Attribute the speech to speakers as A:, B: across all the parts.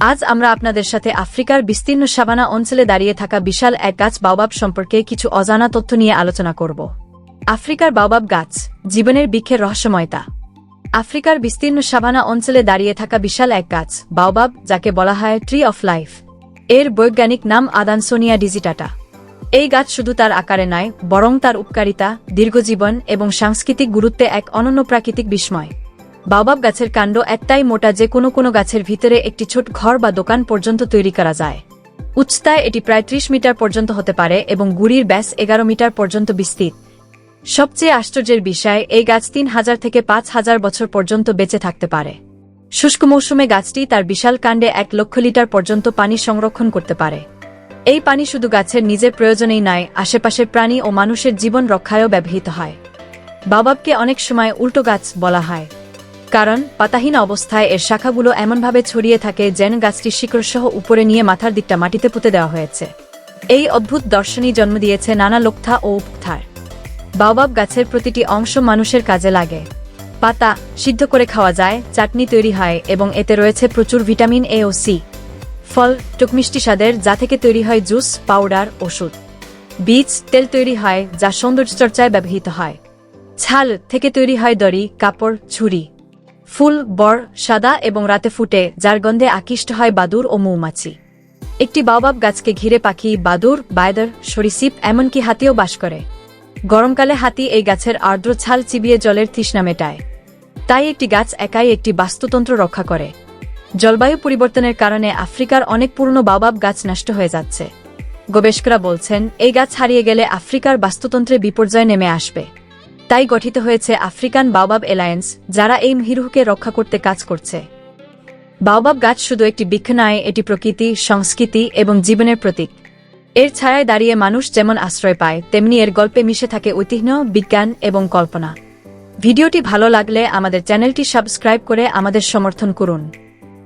A: আজ আমরা আপনাদের সাথে আফ্রিকার বিস্তীর্ণ সাবানা অঞ্চলে দাঁড়িয়ে থাকা বিশাল এক গাছ বাওবাব সম্পর্কে কিছু অজানা তথ্য নিয়ে আলোচনা করব। আফ্রিকার বাওবাব গাছ, জীবনের বৃক্ষের রহস্যময়তা। আফ্রিকার বিস্তীর্ণ সাবানা অঞ্চলে দাঁড়িয়ে থাকা বিশাল এক গাছ, বাওবাব, যাকে বলা হয় ট্রি অফ লাইফ এর বৈজ্ঞানিক নাম আদানসোনিয়া ডিজিটাটা। এই গাছ শুধু তার আকারে নয়, বরং তার উপকারিতা, দীর্ঘজীবন এবং সাংস্কৃতিক গুরুত্বে এক অনন্য প্রাকৃতিক বিস্ময়। বাওবাব গাছের কাণ্ড একটাই মোটা যে কোনো কোনো গাছের ভিতরে একটি ছোট ঘর বা দোকান পর্যন্ত তৈরি করা যায়। উচ্চতায় এটি প্রায় ত্রিশ মিটার পর্যন্ত হতে পারে এবং গুড়ির ব্যাস এগারো মিটার পর্যন্ত বিস্তৃত। সবচেয়ে আশ্চর্যের বিষয়, এই গাছ তিন হাজার থেকে পাঁচ হাজার বছর পর্যন্ত বেঁচে থাকতে পারে। শুষ্ক মৌসুমে গাছটি তার বিশাল কাণ্ডে এক লক্ষ লিটার পর্যন্ত পানি সংরক্ষণ করতে পারে। এই পানি শুধু গাছের নিজের প্রয়োজনেই নয় আশেপাশের প্রাণী ও মানুষের জীবন রক্ষায়ও ব্যবহৃত হয়। বাবাবকে অনেক সময় উল্টো গাছ বলা হয়। কারণ, পাতাহীন অবস্থায় এর শাখাগুলো এমনভাবে ছড়িয়ে থাকে যেন গাছটি শিকড়সহ উপরে নিয়ে মাথার দিকটা মাটিতে পুঁতে দেওয়া হয়েছে। এই অদ্ভুত দর্শনই জন্ম দিয়েছে নানা লোকথা ও উপথার। বাওবাব গাছের প্রতিটি অংশ মানুষের কাজে লাগে। পাতা সিদ্ধ করে খাওয়া যায়, চাটনি তৈরি হয় এবং এতে রয়েছে প্রচুর ভিটামিন এ ও সি। ফল টুকমিষ্টি স্বাদের, যা থেকে তৈরি হয় জুস, পাউডার, ওষুধ। বীজ, তেল তৈরি হয়, যা সৌন্দর্যচর্চায় ব্যবহৃত হয়। ছাল থেকে তৈরি হয় দড়ি, কাপড়, ছুরি। ফুল, বর, সাদা এবং রাতে ফুটে, যার গন্ধে আকৃষ্ট হয় বাদুর ও মৌমাছি। একটি বাওবাব গাছকে ঘিরে পাখি, বাদুর, বায়দার, সরিসিপ, এমনকি হাতিও বাস করে। গরমকালে হাতি এই গাছের আর্দ্র ছাল চিবিয়ে জলের তৃষ্ণা মেটায়। তাই একটি গাছ একাই একটি বাস্তুতন্ত্র রক্ষা করে। জলবায়ু পরিবর্তনের কারণে আফ্রিকার অনেক পুরনো বাওবাব গাছ নষ্ট হয়ে যাচ্ছে। গবেষকরা বলছেন, এই গাছ হারিয়ে গেলে আফ্রিকার বাস্তুতন্ত্রে বিপর্যয় নেমে আসবে। তাই গঠিত হয়েছে আফ্রিকান বাওবাব এলায়েন্স, যারা এই হিরুকে রক্ষা করতে কাজ করছে। বাওবাব গাছ শুধু একটি বৃক্ষ নয়, এটি প্রকৃতি, সংস্কৃতি এবং জীবনের প্রতীক। এর ছায়ায় দাঁড়িয়ে মানুষ যেমন আশ্রয় পায়, তেমনি এর গল্পে মিশে থাকে ঐতিহ্য, বিজ্ঞান এবং কল্পনা। ভিডিওটি ভালো লাগলে আমাদের চ্যানেলটি সাবস্ক্রাইব করে আমাদের সমর্থন করুন।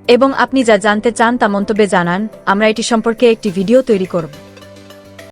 A: এবং আপনি যা জানতে চান তা মন্তব্যে জানান, আমরা এটি সম্পর্কে একটি ভিডিও তৈরি করব।